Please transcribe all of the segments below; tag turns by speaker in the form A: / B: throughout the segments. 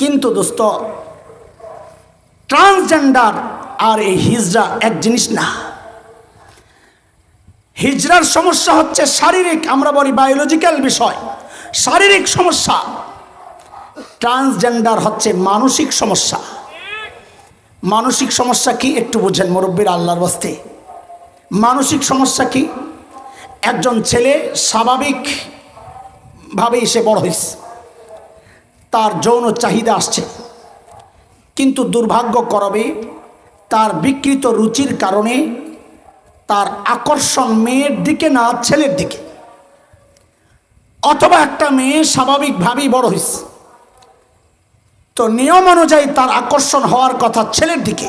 A: কিন্তু দোস্ত ট্রান্সজেন্ডার আর এই হিজড়া এক জিনিস না। হিজড়ার সমস্যা হচ্ছে শারীরিক, আমরা বলি বায়োলজিক্যাল বিষয়। শারীরিক সমস্যা ট্রান্সজেন্ডার হচ্ছে মানসিক সমস্যা। মানসিক সমস্যা কি একটু বুঝেন মুরব্বীর আল্লাহর বস্তে। মানসিক সমস্যা কি? একজন ছেলে স্বাভাবিকভাবেই সে বড় হয়েছে তার যৌন চাহিদা আসছে। কিন্তু দুর্ভাগ্য করবে, তার বিকৃত রুচির কারণে তার আকর্ষণ মেয়ের দিকে না, ছেলের দিকে। অথবা একটা মেয়ে স্বাভাবিকভাবেই বড় হয়েছে তো নিয়ম অনুযায়ী তার আকর্ষণ হওয়ার কথা ছেলের দিকে।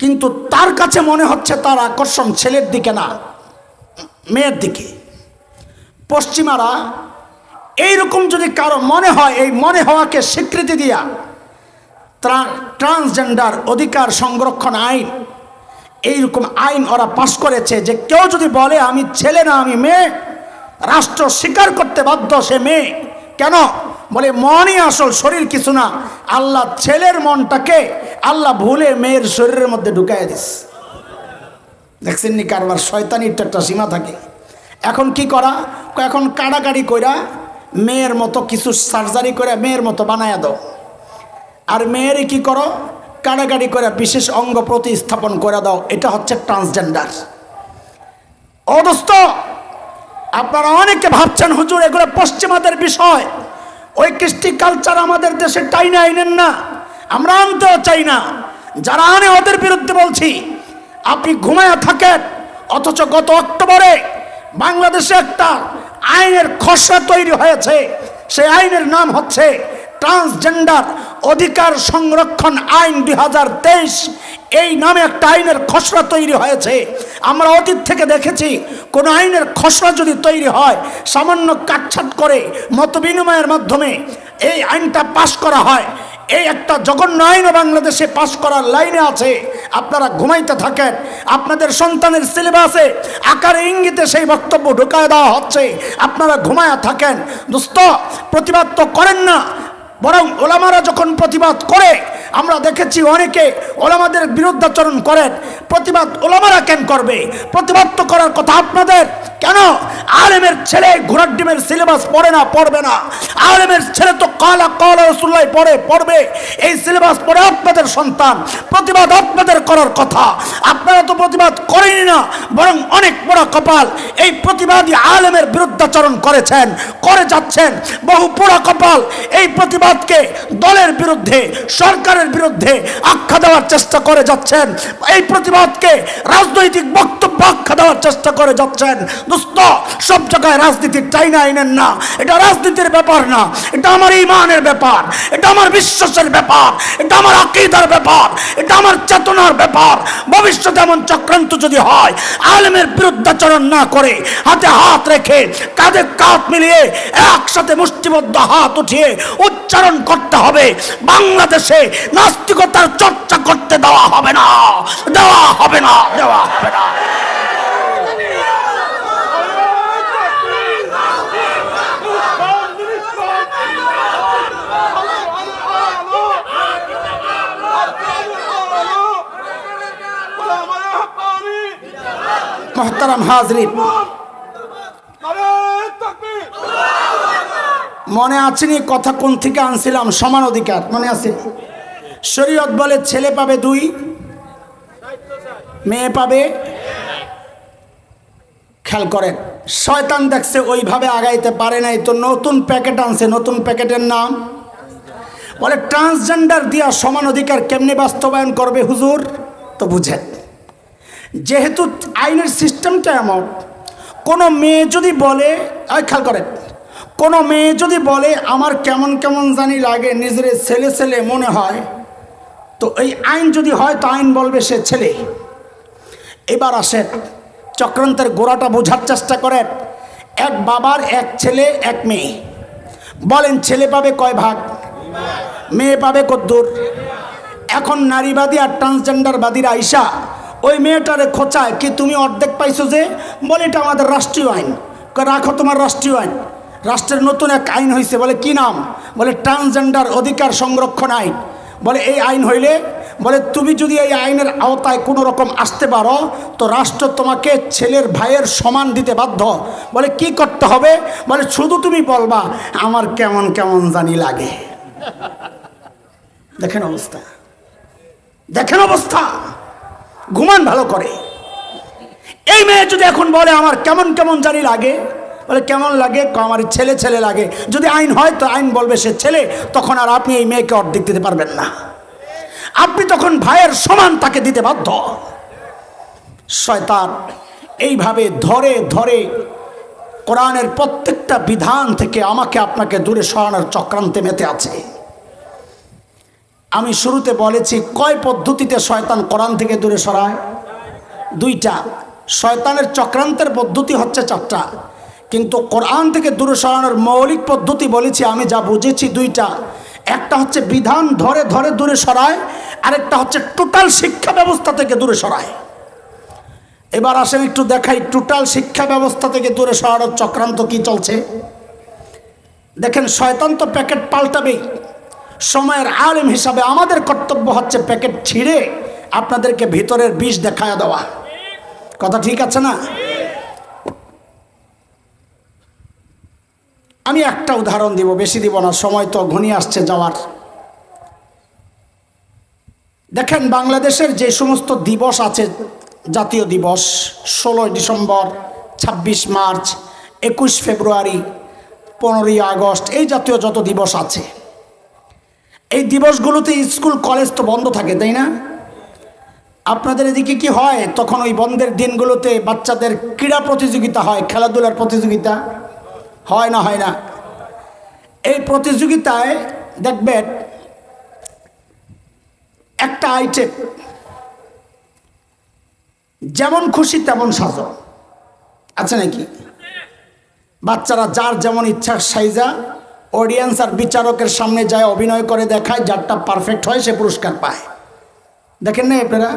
A: কিন্তু তার কাছে মনে হচ্ছে তার আকর্ষণ ছেলের দিকে না, মেয়ের দিকে। পশ্চিমারা এইরকম যদি কারও মনে হয়, এই মনে হওয়াকে স্বীকৃতি দিয়া ট্রান্সজেন্ডার অধিকার সংরক্ষণ আইন, এইরকম আইন ওরা পাশ করেছে যে কেউ যদি বলে, আমি ছেলে না, আমি মেয়ে রাষ্ট্র স্বীকার করতে বাধ্য সে মেয়ে। কেন? বলে, মনই আসল, শরীর কিছু না। আল্লাহ ছেলের মনটাকে আল্লাহ ভুলে মেয়ের শরীরের মধ্যে ঢুকাই দিস। দেখছেন নি কারবার? শয়তানির তো একটা সীমা থাকে। এখন কি করা? এখন কাড়াকাড়ি কইরা মেয়ের মতো কিছু সার্জারি করে মেয়ের মতো বানায়া দাও। আর মেয়েরই কি করো? কাড়াকাড়ি করে বিশেষ অঙ্গ প্রতিস্থাপন করে দাও। এটা হচ্ছে ট্রান্সজেন্ডার অদস্ত আপনারা অনেকে ভাবছেন, হুজুর, এগুলো পশ্চিমাদের বিষয়। ওই কৃষ্টি কালচার আমাদের দেশে টাইনে আইনেন না। আমরা আনতেও চাই না। যারা আনে, ওদের বিরুদ্ধে বলছি। আপনি ঘুমায়া থাকেন, অথচ গত অক্টোবরে বাংলাদেশে একটা আইনের খসড়া তৈরি হয়েছে। সেই আইনের নাম হচ্ছে ট্রান্সজেন্ডার অধিকার সংরক্ষণ আইন দুই হাজার তেইশ। এই নামে একটা আইনের খসড়া তৈরি হয়েছে। আমরা অতীত থেকে দেখেছি কোনো আইনের খসড়া যদি তৈরি হয়, সামান্য কাটছাট করে মত বিনিময়ের মাধ্যমে এই আইনটা পাশ করা হয়, এই একটা জঘন্য আইনও বাংলাদেশে পাশ করার লাইনে আছে, আপনারা ঘুমাইতে থাকেন, আপনাদের সন্তানের সিলেবাসে আকারে ইঙ্গিতে সেই বক্তব্য ঢুকায় দেওয়া হচ্ছে, আপনারা ঘুমায়া থাকেন। দোস্ত প্রতিবাদ তো করেন না বরং ওলামারা যখন প্রতিবাদ করে, আমরা দেখেছি অনেকে ওলামাদের বিরুদ্ধাচরণ করেন। প্রতিবাদ ওলামারা কেন করবে? প্রতিবাদ তো করার কথা আপনাদের। কেন? আলেমের ছেলে ঘোড়ার ডিমের সিলেবাস পড়ে না, পড়বে না। আলেমের ছেলে তো কালা কালা রসুল্লাহ পড়ে, পড়বে। এই সিলেবাস পড়ে আপনাদের সন্তান। প্রতিবাদ আপনাদের করার কথা। আপনারা তো প্রতিবাদ করেনি না, বরং অনেক বড় কপাল। এই প্রতিবাদী আলেমের বিরুদ্ধাচরণ করেছেন, করে যাচ্ছেন। বহু পোড়া কপাল। এই প্রতিবাদকে দলের বিরুদ্ধে, সরকারের বিরুদ্ধে আখ্যা দেওয়ার চেষ্টা করে যাচ্ছেন। এই প্রতিবাদকে রাজনৈতিক বক্তব্য আখ্যা দেওয়ার চেষ্টা করে যাচ্ছেন। দোস্ত সব জায়গায় রাজনীতি চাই না আইনেন না। এটা রাজনীতির ব্যাপার না। এটা আমার ইমানের ব্যাপার। এটা আমার বিশ্বাসের ব্যাপার। এটা আমার আকিদার ব্যাপার। এটা আমার চেতনার ব্যাপার। ভবিষ্যতে এমন চক্রান্ত যদি হয়, আলেমের বিরুদ্ধাচরণ না করে হাতে হাত রেখে কাঁধে কাঁধ মিলিয়ে একসাথে মুষ্টিবদ্ধ হাত উঠিয়ে উচ্চারণ করতে হবে। বাংলাদেশে নাস্তিকতার চর্চা করতে দেওয়া হবে না। দেওয়া হবে না, দেওয়া হবে না। মোহতারাম হাজরিন মনে আছে আছেনি কথা কোন থেকে আনছিলাম? সমান অধিকার, মনে আছে? শরীয়ত বলে ছেলে পাবে দুই, মেয়ে পাবে খেয়াল করেন। শয়তান দেখছে ওইভাবে আগাইতে পারে নাই, তো নতুন প্যাকেট আনছে, নতুন প্যাকেটের নাম? বলে ট্রান্সজেন্ডার দিয়া সমান অধিকার কেমনে বাস্তবায়ন করবে হুজুর? তো বুঝেন। যেহেতু আইনের সিস্টেমটা এমন, কোনো মেয়ে যদি বলে খেয়াল করেন কোনো মেয়ে যদি বলে, আমার কেমন কেমন জানি লাগে নিজের ছেলে ছেলে মনে হয়, তো এই আইন যদি হয়, তো আইন বলবে সে ছেলে। এবার আসে চক্রান্তের গোড়াটা বোঝার চেষ্টা করে এক বাবার, এক ছেলে, এক মেয়ে। বলেন, ছেলে পাবে কয় ভাগ? মেয়ে পাবে কদ্দূর। এখন নারীবাদী আর ট্রান্সজেন্ডারবাদীরা আইসা, ওই মেয়েটারে খোঁচায়, কি তুমি অর্ধেক পাইছো যে? বলে, এটা আমাদের রাষ্ট্রীয় আইন। রাখো তোমার রাষ্ট্রীয় আইন। রাষ্ট্রের নতুন এক আইন হয়েছে বলে কি নাম? বলে ট্রান্সজেন্ডার অধিকার সংরক্ষণ আইন। বলে এই আইন হইলে, বলে তুমি যদি এই আইনের আওতায় কোনো রকম আসতে পারো, তো রাষ্ট্র তোমাকে ছেলের ভাইয়ের সমান দিতে বাধ্য। বলে কি করতে হবে? বলে শুধু তুমি বলবা, আমার কেমন কেমন জানি লাগে। দেখেন অবস্থা। দেখেন অবস্থা। ঘুমান ভালো করে। এই মেয়ে যদি এখন বলে, আমার কেমন কেমন জানি লাগে বলে, কেমন লাগে? আমার ছেলে ছেলে লাগে। যদি আইন হয় তো আইন বলবে সে ছেলে, তখন আর আপনি এই মেয়েকে অর্ধেক দিতে পারবেন না। আপনি তখন ভাইয়ের সমান তাকে দিতে বাধ্য। শয়তান এইভাবে ধরে ধরে কোরআনের প্রত্যেকটা বিধান থেকে আমাকে আপনাকে দূরে সরানোর চক্রান্তে মেতে আছে। আমি শুরুতে বলেছি, কয় পদ্ধতিতে শয়তান কোরআন থেকে দূরে সরায়? দুইটা। শয়তানের চক্রান্তের পদ্ধতি হচ্ছে চারটা। কিন্তু কোরআন থেকে দূরে সরানোর মৌলিক পদ্ধতি বলেছি, আমি যা বুঝেছি দুইটা। একটা হচ্ছে বিধান ধরে ধরে দূরে সরায়, আরেকটা হচ্ছে টোটাল শিক্ষা ব্যবস্থা থেকে দূরে সরায়। এবার আসেন একটু দেখাই টোটাল শিক্ষা ব্যবস্থা থেকে দূরে সরানোর চক্রান্ত কি চলছে? দেখেন, শয়তান তো প্যাকেট পাল্টাবেই। সময়ের আলেম হিসাবে আমাদের কর্তব্য হচ্ছে প্যাকেট ছিঁড়ে আপনাদেরকে ভিতরের বিষ দেখায় দেওয়া। কথা ঠিক আছে না? আমি একটা উদাহরণ দিব, বেশি দিব না, সময় তো ঘনিয়ে আসছে যাওয়ার। দেখেন, বাংলাদেশের যে সমস্ত দিবস আছে, জাতীয় দিবস, ষোলোই ডিসেম্বর, ছাব্বিশ মার্চ, একুশ ফেব্রুয়ারি, পনেরোই আগস্ট, এই জাতীয় যত দিবস আছে, এই দিবসগুলোতে স্কুল, কলেজ তো বন্ধ থাকে, তাই না? আপনাদের এদিকে কি হয়? তখন ওই বন্ধের দিনগুলোতে বাচ্চাদের ক্রীড়া প্রতিযোগিতা হয়, খেলাধুলার প্রতিযোগিতা। হয় না হয় না। এই প্রতিযোগিতায় দেখবেন একটা আইটেম যেমন খুশি তেমন সাজো। আছে নাকি? বাচ্চারা যার যেমন ইচ্ছা সাইজা অডিয়েন্স আর বিচারকের সামনে যায়, অভিনয় করে দেখায়, যারটা পারফেক্ট হয়, সে পুরস্কার পায়। দেখেন না আপনারা?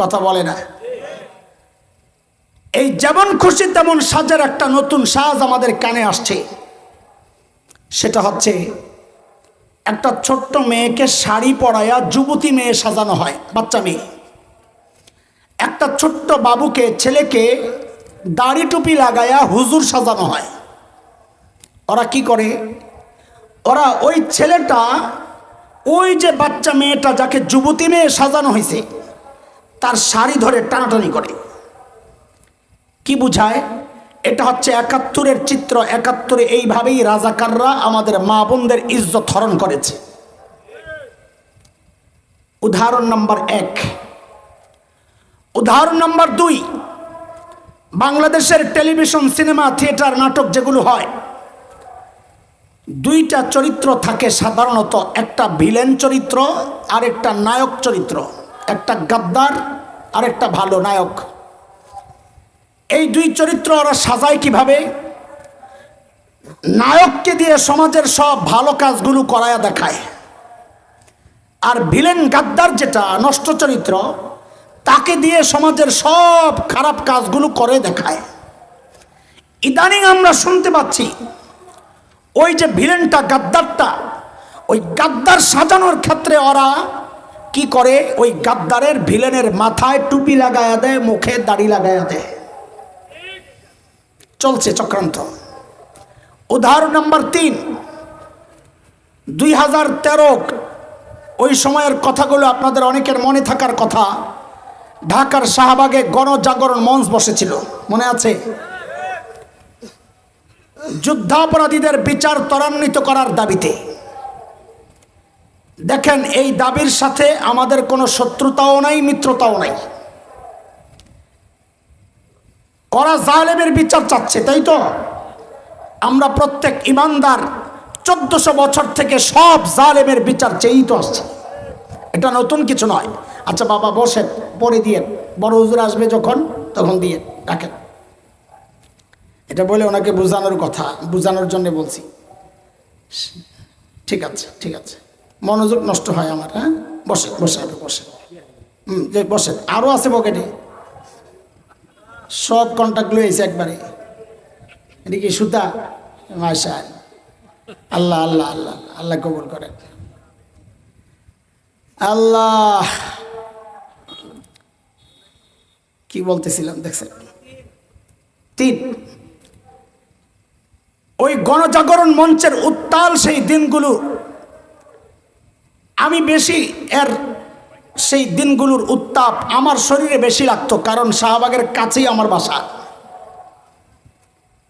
A: কথা বলে না। এই যেমন খুশি, তেমন সাজের একটা নতুন সাজ আমাদের কানে আসছে। সেটা হচ্ছে একটা ছোট্ট মেয়েকে শাড়ি পরাইয়া যুবতী মেয়ে সাজানো হয়, বাচ্চা মেয়ে। একটা ছোট্ট বাবুকে, ছেলেকে দাড়ি টুপি লাগায়া হুজুর সাজানো হয়। ওরা কি করে? ওরা ওই ছেলেটা, ওই যে বাচ্চা মেয়েটা যাকে যুবতী মেয়ে সাজানো হয়েছে তার শাড়ি ধরে টানাটানি করে। কি বুঝায়? এটা হচ্ছে একাত্তরের চিত্র। একাত্তরে এইভাবেই রাজাকাররা আমাদের মা বোনদের ইজ্জত হরণ করেছে। উদাহরণ নম্বর এক। উদাহরণ নম্বর দুই। বাংলাদেশের টেলিভিশন, সিনেমা, থিয়েটার, নাটক যেগুলো হয়, দুইটা চরিত্র থাকে সাধারণত। একটা ভিলেন চরিত্র আর একটা নায়ক চরিত্র। একটা গাদ্দার আর একটা ভালো নায়ক। এই দুই চরিত্র ওরা সাজায় কীভাবে? নায়ককে দিয়ে সমাজের সব ভালো কাজগুলো করায়া দেখায়। আর ভিলেন গাদ্দার যেটা নষ্ট চরিত্র, তাকে দিয়ে সমাজের সব খারাপ কাজগুলো করে দেখায়। ইদানিং আমরা শুনতে পাচ্ছি, ওই যে ভিলেনটা, গাদ্দারটা, ওই গাদ্দার সাজানোর ক্ষেত্রে ওরা কি করে? ওই গাদ্দারের ভিলেনের মাথায় টুপি লাগায়া দেয়, মুখে দাড়ি লাগায়া দেয়। চলছে চক্রান্ত। উদাহরণ নাম্বার তিন। দুই হাজার তেরো ওই সময়ের কথাগুলো আপনাদের অনেকের মনে থাকার কথা। ঢাকার শাহবাগে গণজাগরণ মঞ্চ বসেছিল। মনে আছে? যুদ্ধাপরাধীদের বিচার ত্বরান্বিত করার দাবিতে। দেখেন, এই দাবির সাথে আমাদের কোনো শত্রুতাও নাই, মিত্রতাও নাই। ওরা জালেমের বিচার চাচ্ছে, তাই তো? আমরা প্রত্যেক ইমানদার চোদ্দশো বছর থেকে সব জালেমের বিচার চেয়েই তো আসছে। এটা নতুন কিছু নয়। আচ্ছা বাবা বসে পরে দিয়ে। বড় হুজুর আসবে যখন, তখন দিয়ে রাখেন। এটা বলে ওনাকে বোঝানোর কথা, বোঝানোর জন্য বলছি। ঠিক আছে ঠিক আছে। মনোযোগ নষ্ট হয় আমার হ্যাঁ? বসে বসে বসে হুম বসে আরও আছে পকেটে? সব কন্ট্যাক্টগুলো এসে একবারে। এটা কি সুতা? মাশা আল্লাহ আল্লাহ আল্লাহ আল্লাহ কবুল করেন। আল্লাহ। কি বলতেছিলাম, দেখছেন? তিন। ওই গণজাগরণ মঞ্চের উত্তাল সেই দিনগুলো আমি বেশি এর সেই দিনগুলোর উত্তাপ আমার শরীরে বেশি লাগতো, কারণ শাহবাগের কাছেই আমার বাসা।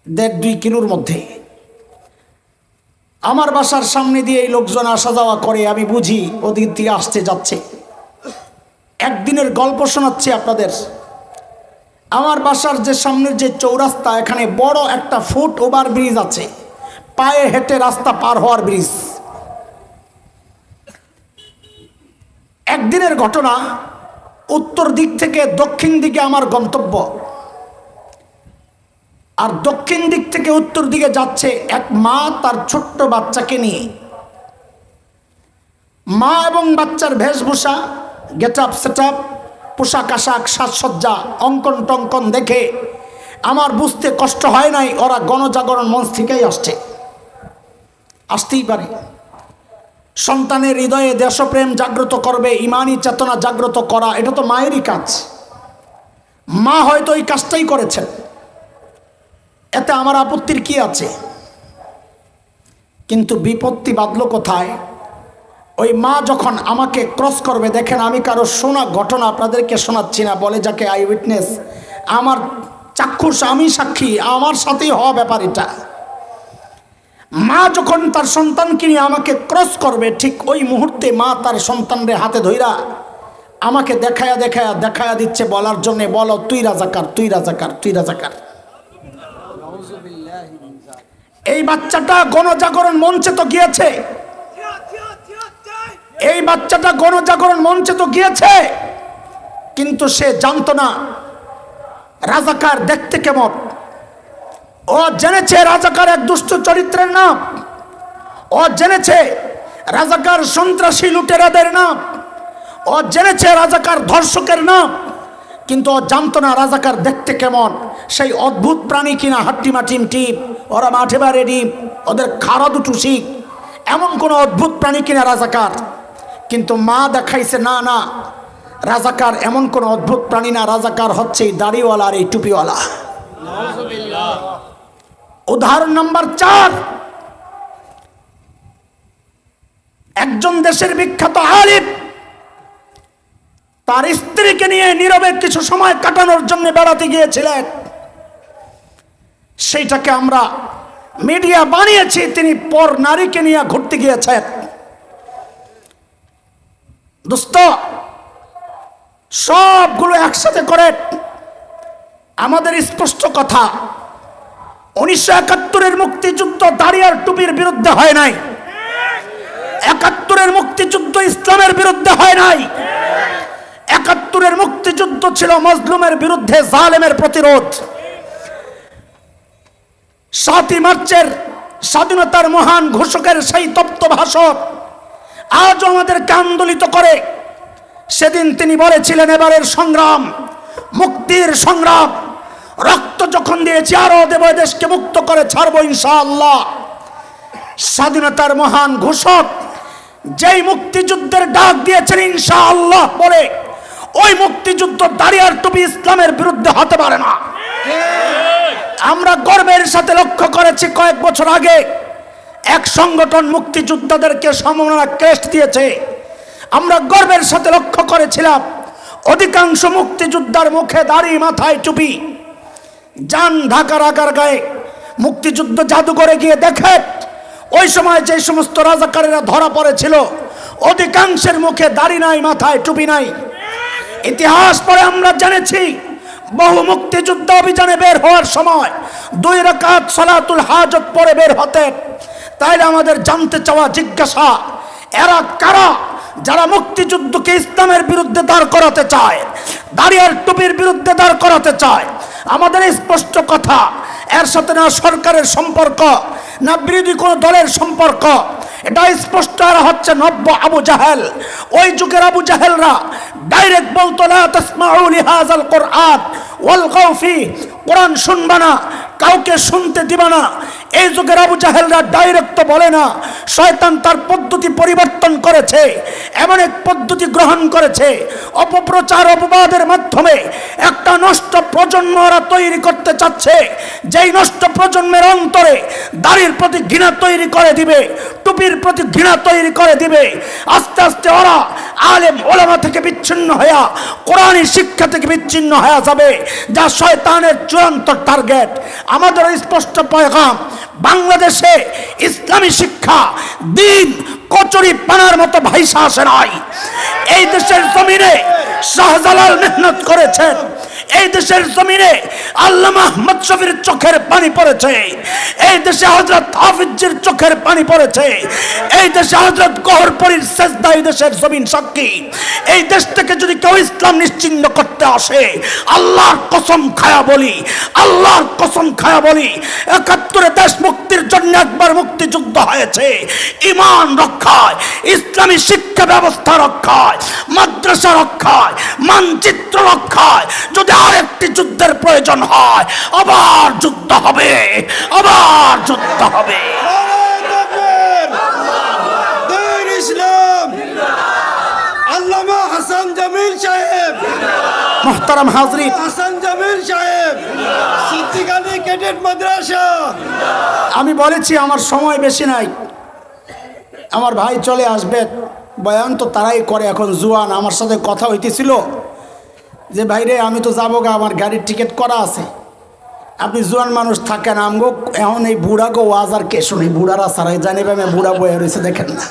A: দেড় দুই কিলোর মধ্যে। আমার বাসার সামনে দিয়ে এই লোকজন আসা যাওয়া করে, আমি বুঝি ওদিক দিয়ে আসতে যাচ্ছে। একদিনের গল্প শোনাচ্ছি আপনাদের। আমার বাসার যে সামনের যে চৌরাস্তা, এখানে বড় একটা ফুট ওভার ব্রিজ আছে। পায়ে হেঁটে রাস্তা পার হওয়ার ব্রিজ। একদিনের ঘটনা উত্তর দিক থেকে দক্ষিণ দিকে আমার গন্তব্য। আর দক্ষিণ দিক থেকে উত্তর দিকে যাচ্ছে এক মা তার ছোট্ট বাচ্চাকে নিয়ে। মা এবং বাচ্চার বেশভূষা গেট আপ সেট আপ পোশাক, আশাক, সাজসজ্জা, অঙ্কন টঙ্কন দেখে আমার বুঝতে কষ্ট হয় নাই, ওরা গণজাগরণ মঞ্চ থেকেই আসছে। আসতেই পারে। সন্তানের হৃদয়ে দেশপ্রেম জাগ্রত করবে, ইমানি চেতনা জাগ্রত করা, এটা তো মায়েরই কাজ। মা হয়তো এই কাজটাই করেছেন। এতে আমার আপত্তির কি আছে? কিন্তু বিপত্তি বাঁধল কোথায়? ওই মা যখন আমাকে ক্রস করবে, দেখেন আমি কারও শোনা ঘটনা আপনাদেরকে শোনাচ্ছি না, বলে যাকে আই উইটনেস। আমার চাক্ষুষ, আমি সাক্ষী, আমার সাথেই হওয়া ব্যাপার এটা। মা যখন তার সন্তানকে নিয়ে আমাকে ক্রস করবে, ঠিক ওই মুহূর্তে মা তার সন্তানরে হাতে ধইরা আমাকে দেখায়া দেখায়া দেখায়া দিচ্ছে বলার জন্য, বলো, তুই রাজাকার তুই রাজাকার তুই রাজাকার। এই বাচ্চাটা গণজাগরণ মঞ্চে তো গিয়েছে। এই বাচ্চাটা গণজাগরণ মঞ্চে তো গিয়েছে। কিন্তু সে জানতো না রাজাকার দেখতে কেমন। ও জেনেছে রাজাকার এক দুষ্ট চরিত্রের নাম। ও জেনেছে রাজাকার সন্ত্রাসী লুটেরাদের নাম। ও জেনেছে রাজাকার ধর্ষকের নাম। কিন্তু ও জানতো না রাজাকার দেখতে কেমন। সেই অদ্ভুত প্রাণী কিনা হাট্টি মাটিম টিপ। ওরা মাঠে বাড়ে ডিম ওদের খাড়া দুটো শিখ। এমন কোনো অদ্ভুত প্রাণী কিনা রাজাকার। কিন্তু মা দেখাইছে, না না, রাজাকার এমন কোনো অদ্ভুত প্রাণী না। রাজাকার হচ্ছে এই দাড়িওয়ালা আর এই টুপিওয়ালা। উদাহরণ নাম্বার চার। একজন দেশের বিখ্যাত আলিফ তার স্ত্রীকে নিয়ে নীরবে কিছু সময় কাটানোর জন্য বেড়াতে গিয়েছিলেন। সেইটাকে আমরা মিডিয়া বানিয়েছি, তিনি পর নারীকে নিয়ে ঘুরতে গিয়েছেন। দোস্ত, সবগুলো একসাথে করে আমাদের স্পষ্ট কথা উনিশশো একাত্তরের মুক্তিযুদ্ধ দাঁড়িয়ার টুপির বিরুদ্ধে হয় নাই। একাত্তরের মুক্তিযুদ্ধ ইসলামের বিরুদ্ধে হয় নাই। একাত্তরের মুক্তিযুদ্ধ ছিল মজলুমের বিরুদ্ধে জালেমের প্রতিরোধ। সাতই মার্চের স্বাধীনতার মহান ঘোষকের সেই তপ্ত ভাষণ আজও আমাদেরকে আন্দোলিত করে। সেদিন তিনি বলেছিলেন, এবারের সংগ্রাম, মুক্তির সংগ্রাম রক্ত যখন দিয়েছি, আরও দেব দেশকে মুক্ত করে ছাড়বো ইনশাআল্লাহ। স্বাধীনতার মহান ঘোষক যেই মুক্তিযুদ্ধের ডাক দিয়েছেন ইনশাআল্লাহ বলে, ওই মুক্তিযুদ্ধ দাঁড়িয়ার টুপি ইসলামের বিরুদ্ধে হতে পারে না। আমরা গর্বের সাথে লক্ষ্য করেছি কয়েক বছর আগে এক সংগঠন মুক্তিযোদ্ধাদেরকে সম্মাননা ক্রেস্ট দিয়েছে। আমরা গর্বের সাথে লক্ষ্য করেছিলাম, অধিকাংশ মুক্তিযোদ্ধার মুখে দাড়ি, মাথায় টুপি। যান ঢাকার আকার গায়ে, মুক্তিযুদ্ধ জাদুঘরে গিয়ে দেখে, ওই সময় যে সমস্ত রাজাকারেরা ধরা পড়েছিল, অধিকাংশের মুখে দাড়ি নাই, মাথায় টুপি নাই। ইতিহাস পরে আমরা জেনেছি, বহু মুক্তিযুদ্ধ অভিযানে বের হওয়ার সময় দুই রাকাত সালাতুল হাজত পরে বের হতেন। তাইলে আমাদের জানতে চাওয়া জিজ্ঞাসা, এরা কারা? যারা মুক্তিযুদ্ধকে ইসলামের বিরুদ্ধে দাঁড় করাতে চায়, দাঁড়িয়ার টুপির বিরুদ্ধে দাঁড় করাতে চায়, আমাদের স্পষ্ট কথা, এর সাথে না সরকারের সম্পর্ক, না বিরোধী কোনো দলের সম্পর্ক এটা স্পষ্ট আর হচ্ছে নব্য আবু জাহেল। ওই যুগের আবু জাহেলরা ডাইরেক্ট বলতো না তসমাউ লিহাজাল কোরআন ওয়াল কৌফি কোরআন শুনবা না, কাউকে শুনতে দিবা না। এই যুগের আবু জাহেলরা ডাইরেক্ট তো বলে না, শয়তান তার পদ্ধতি পরিবর্তন করেছে, এমন এক পদ্ধতি গ্রহণ করেছে। অপপ্রচার অপবাদের মাধ্যমে একটা নষ্ট প্রজন্ম ওরা তৈরি করতে চাচ্ছে। যেই নষ্ট প্রজন্মের অন্তরে দাড়ির প্রতি ঘৃণা তৈরি করে দিবে টুপির প্রতি ঘৃণা তৈরি করে দিবে। আস্তে আস্তে ওরা আলেম ওলামা থেকে বিচ্ছিন্ন হইয়া কোরআনী শিক্ষা থেকে বিচ্ছিন্ন হয়ে যাবে, যা শয়তানের চূড়ান্ত টার্গেট আমাদের স্পষ্ট পয়গাম, বাংলাদেশে ইসলামী শিক্ষা দিন কচুরি পানার মতো ভাইসা আসে নাই। এই দেশের জমিনে শাহজালাল মেহনত করেছেন। এই দেশের জমিনে আল্লামা আহমদ শফির চোখের পানি পড়েছে। এই দেশে হজরত হাফিজের চোখের পানি পড়েছে। এই দেশে হজরত গহরপরির সেজদা, এই দেশের জমিন সাক্ষী। এই দেশ থেকে যদি কেউ ইসলাম নিশ্চিন্ন করতে আসে, আল্লাহর কসম খায়া বলি, আল্লাহর কসম খায়া বলি, একাত্তরে দেশ মুক্তির জন্য একবার মুক্তিযুদ্ধ হয়েছে। ইমান রক্ষায়, ইসলামী শিক্ষা ব্যবস্থা রক্ষায়, মাদ্রাসা রক্ষায় মানচিত্র রক্ষায়। যদি আরেকটি যুদ্ধের প্রয়োজন হয় আবার যুদ্ধ হবে আবার যুদ্ধ হবে।
B: ইসলাম। আল্লামা হাসান জামিল সাহেব।
A: মোহতারাম
B: হাসান জামিল সাহেব। সিদ্দিক আলী ক্যাডেট মাদ্রাসা।
A: আমি বলেছি আমার সময় বেশি নাই। আমার ভাই চলে আসবে। বয়ান তো তারাই করে। এখন জুয়ান আমার সাথে কথা হইতেছিল যে, ভাইরে, আমি তো যাব গা, আমার গাড়ির টিকিট করা আছে। আপনি জুয়ান মানুষ থাকেন, আমগো এখন এই বুড়াকে ওয়াজ আর কে শুনি? বুড়ারা সারাই জানিবে আমি বুড়া বয়ে রয়েছে, দেখেন না।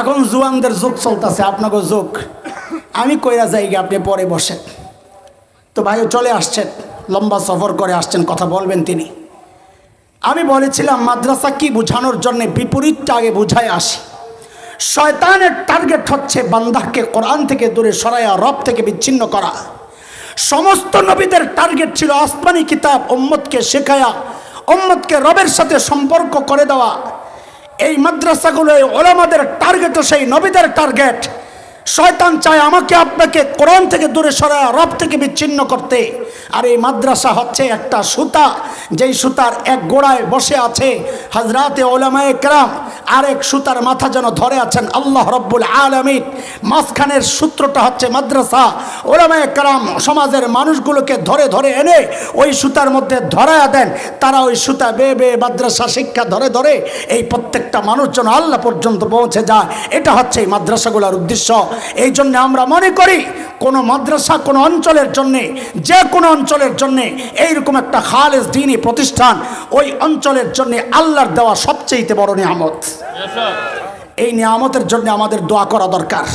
A: এখন জুয়ানদের যুগ চলতেছে আপনাকে যুগ। আমি কইরা যাই আপনি পরে বসেন। তো ভাইও চলে আসছেন, লম্বা সফর করে আসছেন, কথা বলবেন তিনি। আমি বলেছিলাম, মাদ্রাসা কি বোঝানোর জন্য? বিপরীতটা আগে বুঝায় আসি। শয়তানের টার্গেট হচ্ছে বান্দাকে কোরআন থেকে দূরে সরাইয়া, রব থেকে বিচ্ছিন্ন করা। সমস্ত নবীদের টার্গেট ছিল আসমানি কিতাব ওম্মদকে শেখায়া ওম্মদকে রবের সাথে সম্পর্ক করে দেওয়া। এই মাদ্রাসাগুলো এই ওলামাদের টার্গেটও সেই নবীদের টার্গেট শয়তান চায় আমাকে আপনাকে কোরআন থেকে দূরে সরায়া রব থেকে বিচ্ছিন্ন করতে। আর এই মাদ্রাসা হচ্ছে একটা সুতা, যেই সুতার এক গোড়ায় বসে আছে হজরাতে ওলামায় কেরাম, আরেক সুতার মাথা যেন ধরে আছেন আল্লাহ রব্বুল আলমিন। মাঝখানের সূত্রটা হচ্ছে মাদ্রাসা। ওলামায়ে কেরাম সমাজের মানুষগুলোকে ধরে ধরে এনে ওই সুতার মধ্যে ধরায়া দেন। তারা ওই সুতা বেয়ে বেয়ে মাদ্রাসা শিক্ষা ধরে ধরে এই প্রত্যেকটা মানুষ যেন আল্লাহ পর্যন্ত পৌঁছে যায়। এটা হচ্ছে এই মাদ্রাসাগুলোর উদ্দেশ্য। এই জন্য আমরা মনে করি, কোনো মাদ্রাসা কোনো অঞ্চলের জন্যে যে কোনো অঞ্চলের জন্যে এইরকম একটা খালেজ দিনই প্রতিষ্ঠান, ওই অঞ্চলের জন্যে আল্লাহর দেওয়া সবচেয়ে বড় নিয়ামত। এই নিয়ামতের জন্য আমাদের দোয়া করা দরকার।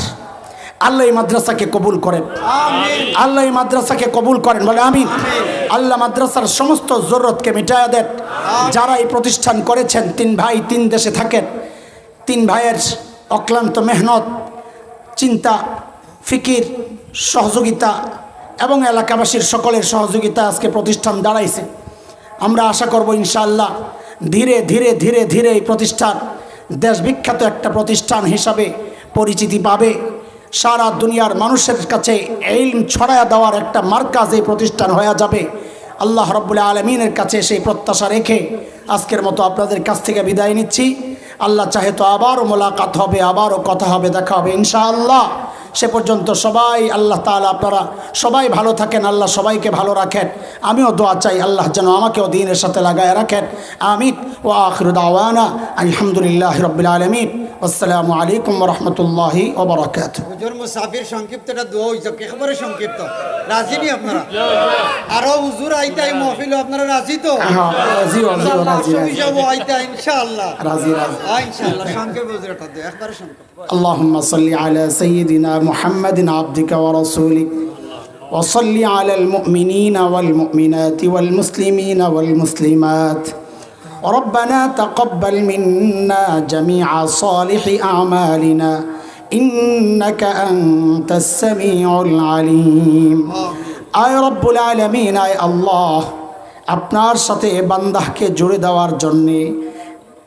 A: আল্লাহ এই মাদ্রাসাকে কবুল করেন। আল্লাহ এই মাদ্রাসাকে কবুল করেন। বলে আমি আল্লাহ মাদ্রাসার সমস্ত জরুরতকে মিটায়া দেন। যারা এই প্রতিষ্ঠান করেছেন, তিন ভাই তিন দেশে থাকেন, তিন ভাইয়ের অক্লান্ত মেহনত, চিন্তা, ফিকির, সহযোগিতা এবং এলাকাবাসীর সকলের সহযোগিতা আজকে প্রতিষ্ঠান দাঁড়াইছে। আমরা আশা করব ইনশাআল্লাহ ধীরে ধীরে ধীরে ধীরে এই প্রতিষ্ঠান দেশ বিখ্যাত একটা প্রতিষ্ঠান হিসাবে পরিচিতি পাবে। সারা দুনিয়ার মানুষের কাছে এইম ছড়ায়া দেওয়ার একটা মার্কাজ এই প্রতিষ্ঠান হয়ে যাবে, আল্লাহ রব্বুল আলমিনের কাছে সেই প্রত্যাশা রেখে আজকের মতো আপনাদের কাছ থেকে বিদায় নিচ্ছি। আল্লাহ চাহে তো আবারও মোলাকাত হবে, আবারও কথা হবে, দেখা হবে ইনশাআল্লাহ। সে পর্যন্ত সবাই আল্লাহ তালা আপনারা সবাই ভালো থাকেন, আল্লাহ সবাইকে ভালো রাখেন। আমিও দোয়া চাই আল্লাহ যেন আমাকেও দিনের সাথে লাগায় রাখেন। আমিন। ও আখরুদ আওয়ানা আলহামদুলিল্লাহ রবিল আলমিন। আসসালামু আলাইকুম রহমতুল্লাহি ওবরাকাত
B: হুজুর মুসাফির সংক্ষিপ্তটা দোয়া হইছে একেবারে সংক্ষিপ্ত রাজি নি আপনারা আরো হুজুর আইতা এই মহফিল আপনারা রাজি তো
A: হ্যাঁ রাজি রাজি রাজি
B: অসুবিধা যাবো আইতা ইনশাআল্লাহ
A: রাজি রাজি
B: হ্যাঁ ইনশাআল্লাহ সংক্ষেপ হুজুরটা দে একবারে সংক্ষেপ
A: اللهم صل على سيدنا محمد عبدك ورسولك وصل على المؤمنين والمؤمنات والمسلمين والمسلمات ربنا تقبل منا جميع صالح أعمالنا إنك أنت السميع العليم আয় রব্বুল আলমিন আয় আল্লাহ আপনার সাথে বান্দাহকে জুড়ে দেওয়ার জন্যে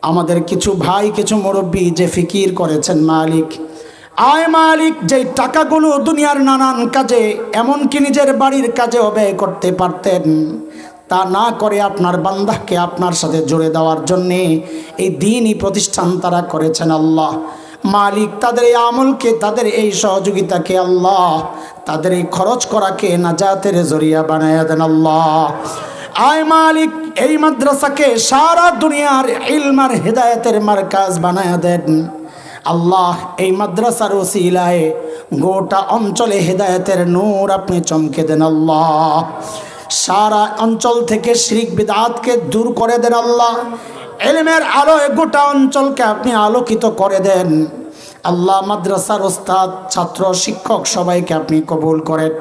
A: আমাদের কিছু ভাই কিছু মুরব্বী যে ফিকির করেছেন মালিক আয় মালিক যে টাকাগুলো দুনিয়ার নানান কাজে এমনকি নিজের বাড়ির কাজেও ব্যয় করতে পারতেন তা না করে আপনার বান্দাকে আপনার সাথে জুড়ে দেওয়ার জন্যে এই দিনই প্রতিষ্ঠান তারা করেছেন আল্লাহ। মালিক তাদের এই আমলকে, তাদের এই সহযোগিতাকে আল্লাহ তাদের এই খরচ করাকে নাজাতের জরিয়া বানায় দেন আল্লাহ। আয় মালিক, এই মাদ্রাসাকে সারা দুনিয়ার ইলমার হেদায়েতের মার্কাজ বানায় দেন। আল্লাহ, এই মাদ্রাসার ওসিলায় গোটা অঞ্চলে হেদায়েতের নূর আপনি চমকে দেন আল্লাহ। সারা অঞ্চল থেকে শিরিক বিদাতকে দূর করে দেন আল্লাহ। এলমের আলোয় গোটা অঞ্চলকে আপনি আলোকিত করে দেন। আল্লাহ মাদ্রাসার ওস্তাদ, ছাত্র, শিক্ষক সবাইকে আপনি কবুল করেন।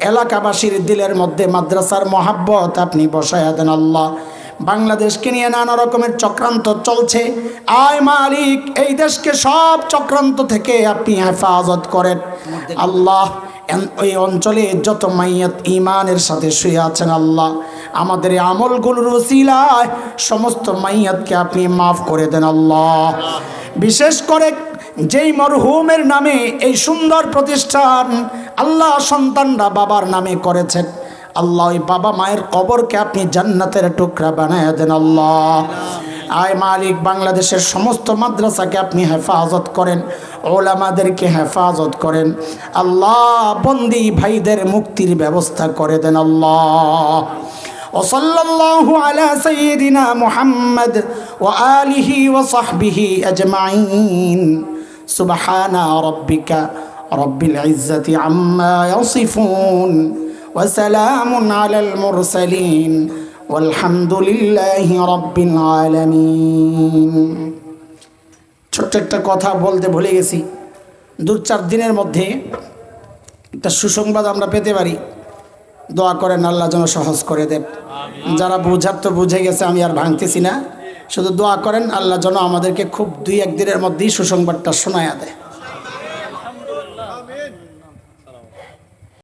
A: এলাকাবাসীর দিলের মধ্যে মাদ্রাসার মহাব্বত আপনি বসায়া দেন আল্লাহ। বাংলাদেশকে নিয়ে নানা রকমের চক্রান্ত চলছে। আয় মালিক, এই দেশকে সব চক্রান্ত থেকে আপনি হেফাজত করেন। আল্লাহ ওই অঞ্চলে যত মাইয়াত ইমানের সাথে শুয়ে আছেন আল্লাহ, আমাদের আমলগুলোর ওসিলায় সমস্ত মাইয়াতকে আপনি মাফ করে দেন আল্লাহ। বিশেষ করে যেই মরহুমের নামে এই সুন্দর প্রতিষ্ঠান আল্লাহ সন্তানরা বাবার নামে করেছেন আল্লাহ ওই বাবা মায়ের কবরকে আপনি জান্নাতের টুকরা বানায় দেন আল্লাহ আয় মালিক বাংলাদেশের সমস্ত মাদ্রাসাকে আপনি হেফাজত করেন ওলামাদেরকে হেফাজত করেন আল্লাহ বন্দি ভাইদের মুক্তির ব্যবস্থা করে দেন আল্লাহ وصلى الله على سيدنا محمد وآله وصحبه أجمعين سبحان ربك رب العزة عما يصفون وسلام على المرسلين والحمد لله رب العالمين ছোট্ট একটা কথা বলতে ভুলে গেছি দু চার দিনের মধ্যে একটা সুসংবাদ আমরা পেতে পারি দোয়া করেন আল্লাহ যেন সহজ করে দেন যারা বুঝার তো বুঝে গেছে আমি আর ভাঙতেছি না শুধু দোয়া করেন আল্লাহ যেন আমাদেরকে খুব দুই একদিনের মধ্যেই সুসংবাদটা শোনায়া দেয়